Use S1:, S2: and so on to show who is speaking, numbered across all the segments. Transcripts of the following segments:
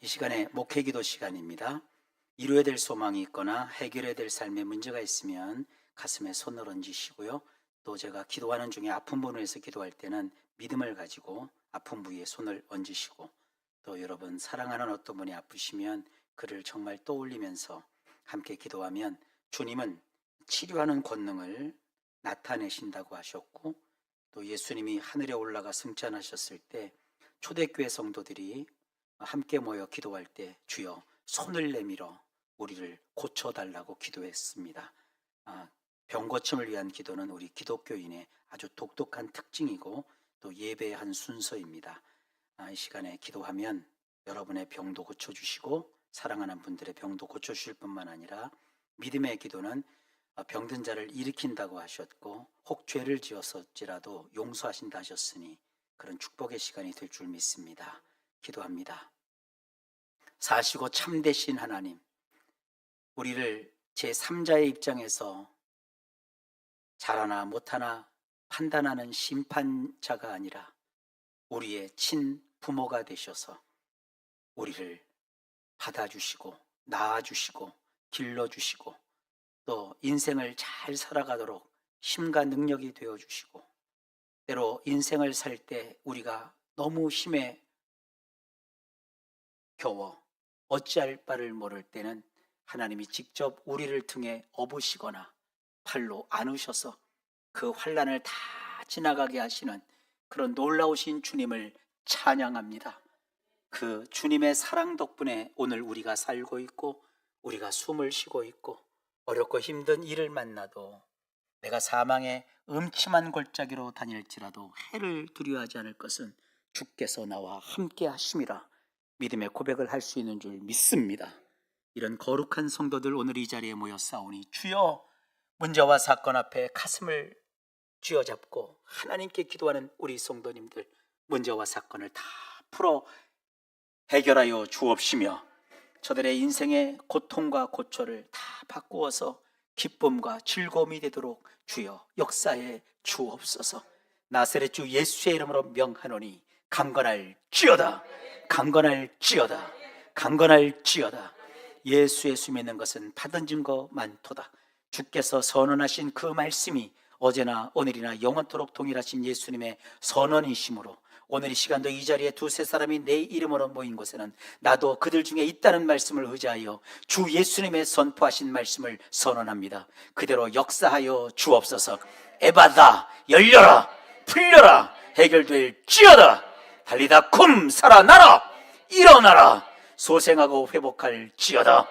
S1: 이 시간에 목회 기도 시간입니다. 이루어야 될 소망이 있거나 해결해야 될 삶에 문제가 있으면 가슴에 손을 얹으시고요. 또 제가 기도하는 중에 아픈 위해서 기도할 때는 믿음을 가지고 아픈 부위에 손을 얹으시고 또 여러분 사랑하는 어떤 분이 아프시면 그를 정말 떠올리면서 함께 기도하면 주님은 치료하는 권능을 나타내신다고 하셨고 또 예수님이 하늘에 올라가 승천하셨을 때 초대교회 성도들이 함께 모여 기도할 때 주여 손을 내밀어 우리를 고쳐달라고 기도했습니다. 아, 병 고침을 위한 기도는 우리 기독교인의 아주 독특한 특징이고 또 예배의 한 순서입니다. 아, 이 시간에 기도하면 여러분의 병도 고쳐주시고 사랑하는 분들의 병도 고쳐주실 뿐만 아니라 믿음의 기도는 아, 병든 자를 일으킨다고 하셨고 혹 죄를 지었을지라도 용서하신다 하셨으니 그런 축복의 시간이 될 줄 믿습니다. 기도합니다. 사시고 참되신 하나님, 우리를 제 3자의 입장에서 잘하나 못하나 판단하는 심판자가 아니라 우리의 친 부모가 되셔서 우리를 받아주시고 낳아주시고 길러주시고 또 인생을 잘 살아가도록 힘과 능력이 되어주시고 때로 인생을 살 때 우리가 너무 힘에 겨워 어찌할 바를 모를 때는 하나님이 직접 우리를 통해 업으시거나 팔로 안으셔서 그 환란을 다 지나가게 하시는 그런 놀라우신 주님을 찬양합니다. 그 주님의 사랑 덕분에 오늘 우리가 살고 있고 우리가 숨을 쉬고 있고 어렵고 힘든 일을 만나도 내가 사망의 음침한 골짜기로 다닐지라도 해를 두려워하지 않을 것은 주께서 나와 함께 하심이라 믿음의 고백을 할 수 있는 줄 믿습니다. 이런 거룩한 성도들 오늘 이 자리에 모여 싸우니 주여 문제와 사건 앞에 가슴을 쥐어잡고 하나님께 기도하는 우리 성도님들 문제와 사건을 다 풀어 해결하여 주옵시며 저들의 인생의 고통과 고초를 다 바꾸어서 기쁨과 즐거움이 되도록 주여 역사에 주옵소서 나사렛 주 예수의 이름으로 명하노니 강건할 지어다. 강건할 지어다. 강건할 지어다. 예수의 수 믿는 것은 받은 증거 많도다. 주께서 선언하신 그 말씀이 어제나 오늘이나 영원토록 동일하신 예수님의 선언이심으로 오늘 이 시간도 이 자리에 두세 사람이 내 이름으로 모인 곳에는 나도 그들 중에 있다는 말씀을 의지하여 주 예수님의 선포하신 말씀을 선언합니다. 그대로 역사하여 주옵소서. 에바다 열려라 풀려라 해결될 지어다 달리다 쿰 살아나라! 일어나라! 소생하고 회복할 지어다!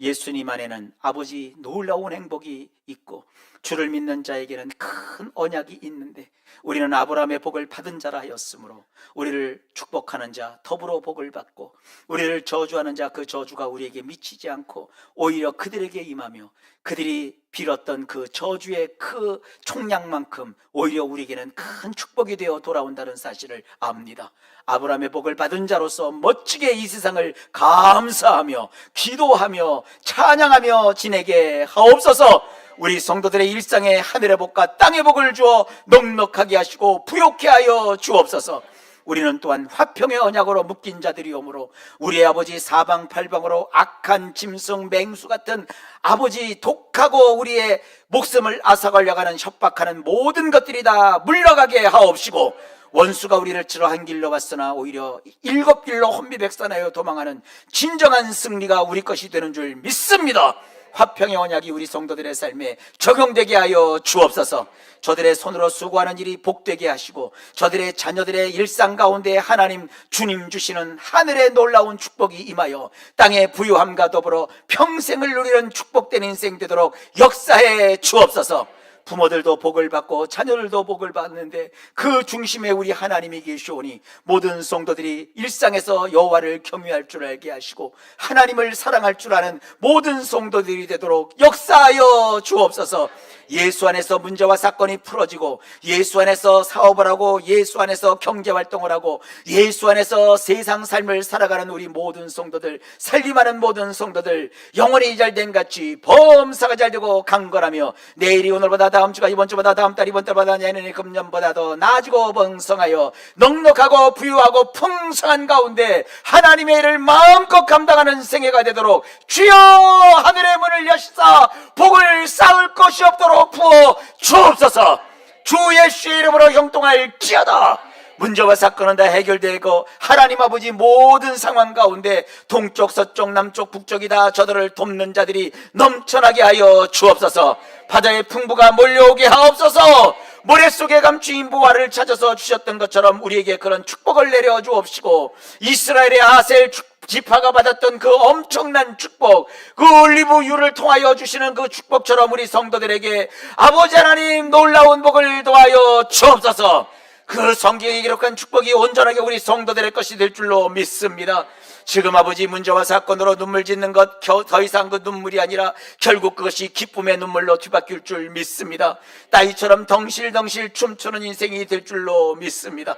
S1: 예수님 안에는 아버지 놀라운 행복이 있고 주를 믿는 자에게는 큰 언약이 있는데 우리는 아브라함의 복을 받은 자라 하였으므로 우리를 축복하는 자 더불어 복을 받고 우리를 저주하는 자 그 저주가 우리에게 미치지 않고 오히려 그들에게 임하며 그들이 빌었던 그 저주의 그 총량만큼 오히려 우리에게는 큰 축복이 되어 돌아온다는 사실을 압니다. 아브라함의 복을 받은 자로서 멋지게 이 세상을 감사하며 기도하며 찬양하며 지내게 하옵소서. 우리 성도들의 일상에 하늘의 복과 땅의 복을 주어 넉넉하게 하시고 부욕케 하여 주옵소서. 우리는 또한 화평의 언약으로 묶인 자들이오므로 우리의 아버지 사방팔방으로 악한 짐승 맹수 같은 아버지 독하고 우리의 목숨을 앗아가려가는 협박하는 모든 것들이 다 물러가게 하옵시고 원수가 우리를 치러 한 길로 갔으나 오히려 일곱 길로 혼비백산하여 도망하는 진정한 승리가 우리 것이 되는 줄 믿습니다. 화평의 언약이 우리 성도들의 삶에 적용되게 하여 주옵소서. 저들의 손으로 수고하는 일이 복되게 하시고 저들의 자녀들의 일상 가운데 하나님 주님 주시는 하늘의 놀라운 축복이 임하여 땅의 부유함과 더불어 평생을 누리는 축복된 인생 되도록 역사해 주옵소서. 부모들도 복을 받고 자녀들도 복을 받는데 그 중심에 우리 하나님이 계시오니 모든 성도들이 일상에서 여호와를 경외할 줄 알게 하시고 하나님을 사랑할 줄 아는 모든 성도들이 되도록 역사하여 주옵소서. 예수 안에서 문제와 사건이 풀어지고 예수 안에서 사업을 하고 예수 안에서 경제 활동을 하고 예수 안에서 세상 삶을 살아가는 우리 모든 성도들 살림하는 모든 성도들 영원히 잘된 같이 범사가 잘 되고 강건하며 내일이 오늘보다 더 다음 주가 이번 주보다 다음 달 이번 달보다 내년이 금년보다 더 나아지고 번성하여 넉넉하고 부유하고 풍성한 가운데 하나님의 일을 마음껏 감당하는 생애가 되도록 주여 하늘의 문을 여시사 복을 쌓을 것이 없도록 부어 주옵소서. 주 예수의 이름으로 형통할 지어다 문제와 사건은 다 해결되고 하나님 아버지 모든 상황 가운데 동쪽 서쪽 남쪽 북쪽이 다 저들을 돕는 자들이 넘쳐나게 하여 주옵소서 바다의 풍부가 몰려오게 하옵소서 모래 속에 감추인 보화를 찾아서 주셨던 것처럼 우리에게 그런 축복을 내려 주옵시고 이스라엘의 아셀 축- 지파가 받았던 그 엄청난 축복, 그 올리브유를 통하여 주시는 그 축복처럼 우리 성도들에게 아버지 하나님 놀라운 복을 도하여 주옵소서. 그 성경에 기록한 축복이 온전하게 우리 성도들의 것이 될 줄로 믿습니다. 지금 아버지 문제와 사건으로 눈물 짓는 것 더 이상 그 눈물이 아니라 결국 그것이 기쁨의 눈물로 뒤바뀔 줄 믿습니다. 따위처럼 덩실덩실 춤추는 인생이 될 줄로 믿습니다.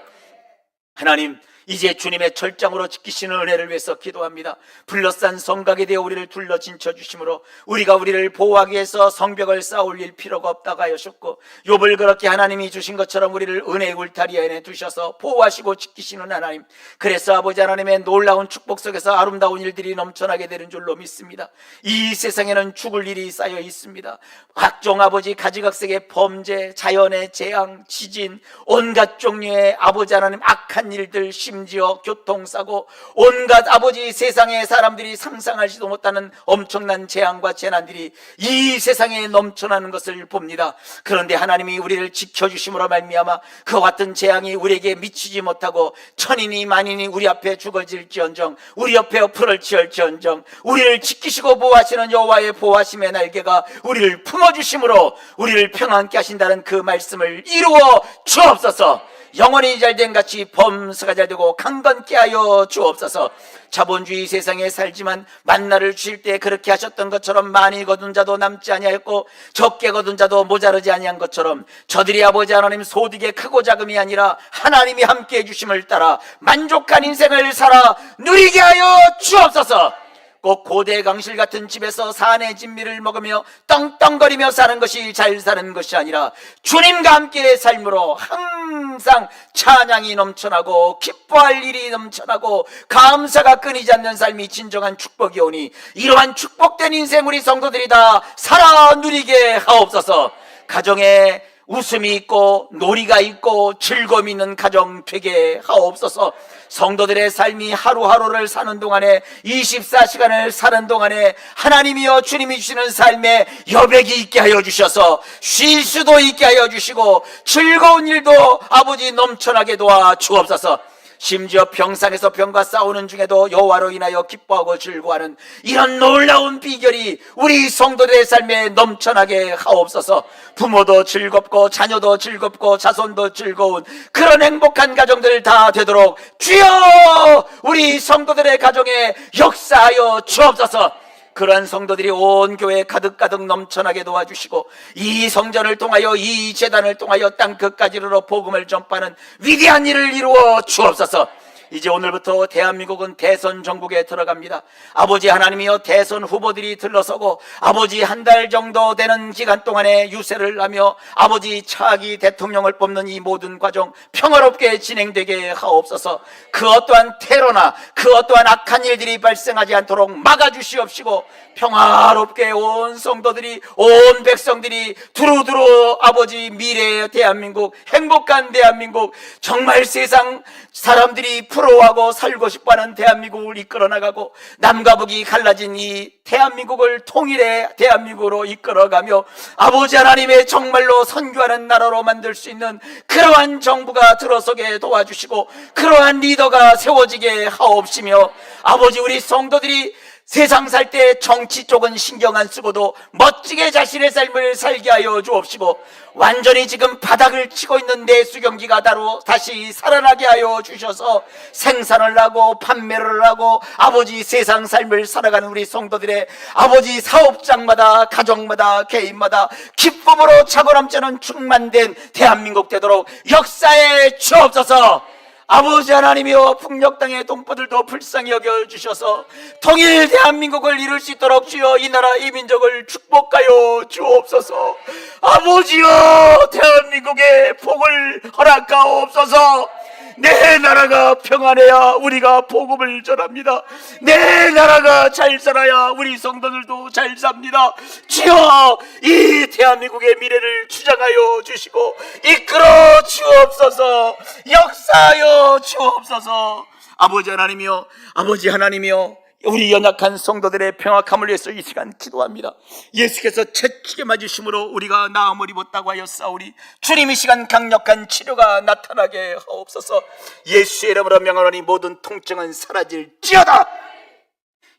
S1: 하나님, 이제 주님의 철장으로 지키시는 은혜를 위해서 기도합니다. 불러싼 성곽에 대해 우리를 둘러 진쳐 주심으로 우리가 우리를 보호하기 위해서 성벽을 쌓을 일 필요가 없다고 하셨고 욥을 그렇게 하나님이 주신 것처럼 우리를 은혜의 울타리 안에 두셔서 보호하시고 지키시는 하나님. 그래서 아버지 하나님의 놀라운 축복 속에서 아름다운 일들이 넘쳐나게 되는 줄로 믿습니다. 이 세상에는 죽을 일이 쌓여 있습니다. 각종 아버지 가지각색의 범죄, 자연의 재앙, 지진, 온갖 종류의 아버지 하나님 악한 일들, 심지어 교통사고, 온갖 아버지 세상의 사람들이 상상하지도 못하는 엄청난 재앙과 재난들이 이 세상에 넘쳐나는 것을 봅니다. 그런데 하나님이 우리를 지켜주심으로 말미암아 그와 같은 재앙이 우리에게 미치지 못하고 천인이 만인이 우리 앞에 죽어질지언정 우리 옆에 풀을 치열지언정 우리를 지키시고 보호하시는 여호와의 보호하심의 날개가 우리를 품어주심으로 우리를 평안케 하신다는 그 말씀을 이루어 주옵소서 영원히 잘된 같이 범사가 잘되고 강건케 하여 주옵소서. 자본주의 세상에 살지만 만나를 주실 때 그렇게 하셨던 것처럼 많이 거둔 자도 남지 아니하였고 적게 거둔 자도 모자르지 아니한 것처럼 저들이 아버지 하나님 소득의 크고 작음이 아니라 하나님이 함께 해 주심을 따라 만족한 인생을 살아 누리게 하여 주옵소서 꼭 고대 강실 같은 집에서 산의 진미를 먹으며 떵떵거리며 사는 것이 잘 사는 것이 아니라 주님과 함께의 삶으로 항상 찬양이 넘쳐나고 기뻐할 일이 넘쳐나고 감사가 끊이지 않는 삶이 진정한 축복이 오니 이러한 축복된 인생 우리 성도들이 다 살아 누리게 하옵소서. 가정에 웃음이 있고 놀이가 있고 즐거움이 있는 가정 되게 하옵소서. 성도들의 삶이 하루하루를 사는 동안에 24시간을 사는 동안에 하나님이여 주님이 주시는 삶에 여백이 있게 하여 주셔서 쉴 수도 있게 하여 주시고 즐거운 일도 아버지 넘쳐나게 도와 주옵소서 심지어 병상에서 병과 싸우는 중에도 여호와로 인하여 기뻐하고 즐거워하는 이런 놀라운 비결이 우리 성도들의 삶에 넘쳐나게 하옵소서. 부모도 즐겁고 자녀도 즐겁고 자손도 즐거운 그런 행복한 가정들 다 되도록 주여 우리 성도들의 가정에 역사하여 주옵소서. 그러한 성도들이 온 교회 가득가득 넘쳐나게 도와주시고 이 성전을 통하여 이 재단을 통하여 땅 끝까지로 복음을 전파하는 위대한 일을 이루어 주옵소서. 이제 오늘부터 대한민국은 대선 전국에 들어갑니다. 아버지 하나님이여 대선 후보들이 들러서고 아버지 한 달 정도 되는 기간 동안에 유세를 하며 아버지 차기 대통령을 뽑는 이 모든 과정 평화롭게 진행되게 하옵소서. 그 어떠한 테러나 그 어떠한 악한 일들이 발생하지 않도록 막아주시옵시고 평화롭게 온 성도들이 온 백성들이 두루두루 아버지 미래의 대한민국 행복한 대한민국 정말 세상 사람들이 부러워하고 살고 싶어하는 대한민국을 이끌어 나가고 남과 북이 갈라진 이 대한민국을 통일의 대한민국으로 이끌어가며 아버지 하나님의 정말로 선교하는 나라로 만들 수 있는 그러한 정부가 들어서게 도와주시고 그러한 리더가 세워지게 하옵시며 아버지 우리 성도들이 세상 살 때 정치 쪽은 신경 안 쓰고도 멋지게 자신의 삶을 살게 하여 주옵시고 완전히 지금 바닥을 치고 있는 내 수 경기가 다로 다시 살아나게 하여 주셔서 생산을 하고 판매를 하고 아버지 세상 삶을 살아가는 우리 성도들의 아버지 사업장마다 가정마다 개인마다 기쁨으로 차고 넘치는 충만된 대한민국 되도록 역사에 주옵소서 아버지 하나님이여 풍력 땅의 동포들도 불쌍히 여겨 주셔서 통일 대한민국을 이룰 수 있도록 주여 이 나라 이 민족을 축복하여 주옵소서. 아버지여 대한민국에 복을 허락하옵소서. 내 나라가 평안해야 우리가 복음을 전합니다. 내 나라가 잘 살아야 우리 성도들도 잘 삽니다. 주여 이 대한민국의 미래를 주장하여 주시고 이끌어 주옵소서 역사하여 주옵소서 아버지 하나님이여 아버지 하나님이여 우리 연약한 성도들의 평화함을 위해서 이 시간 기도합니다. 예수께서 채찍에 맞으심으로 우리가 나음을 입었다고 하였사오니 주님 이 시간 강력한 치료가 나타나게 하옵소서. 예수의 이름으로 명하노니 모든 통증은 사라질지어다.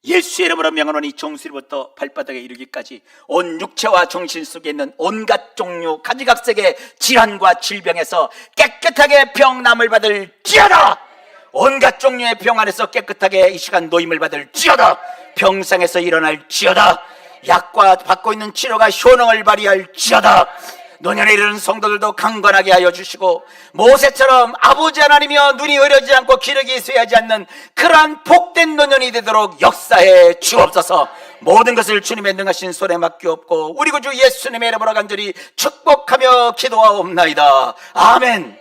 S1: 예수의 이름으로 명하노니 정수리부터 발바닥에 이르기까지 온 육체와 정신 속에 있는 온갖 종류 가지각색의 질환과 질병에서 깨끗하게 병남을 받을지어다. 온갖 종류의 병 안에서 깨끗하게 이 시간 노임을 받을 지어다. 병상에서 일어날 지어다. 약과 받고 있는 치료가 효능을 발휘할 지어다. 노년에 이르는 성도들도 강건하게 하여 주시고 모세처럼 아버지 하나님이여 눈이 어려지 않고 기력이 쇠하지 않는 그러한 복된 노년이 되도록 역사해 주옵소서 모든 것을 주님의 능하신 손에 맡기옵고 우리 구주 예수님의 이름으로 간절히 축복하며 기도하옵나이다 아멘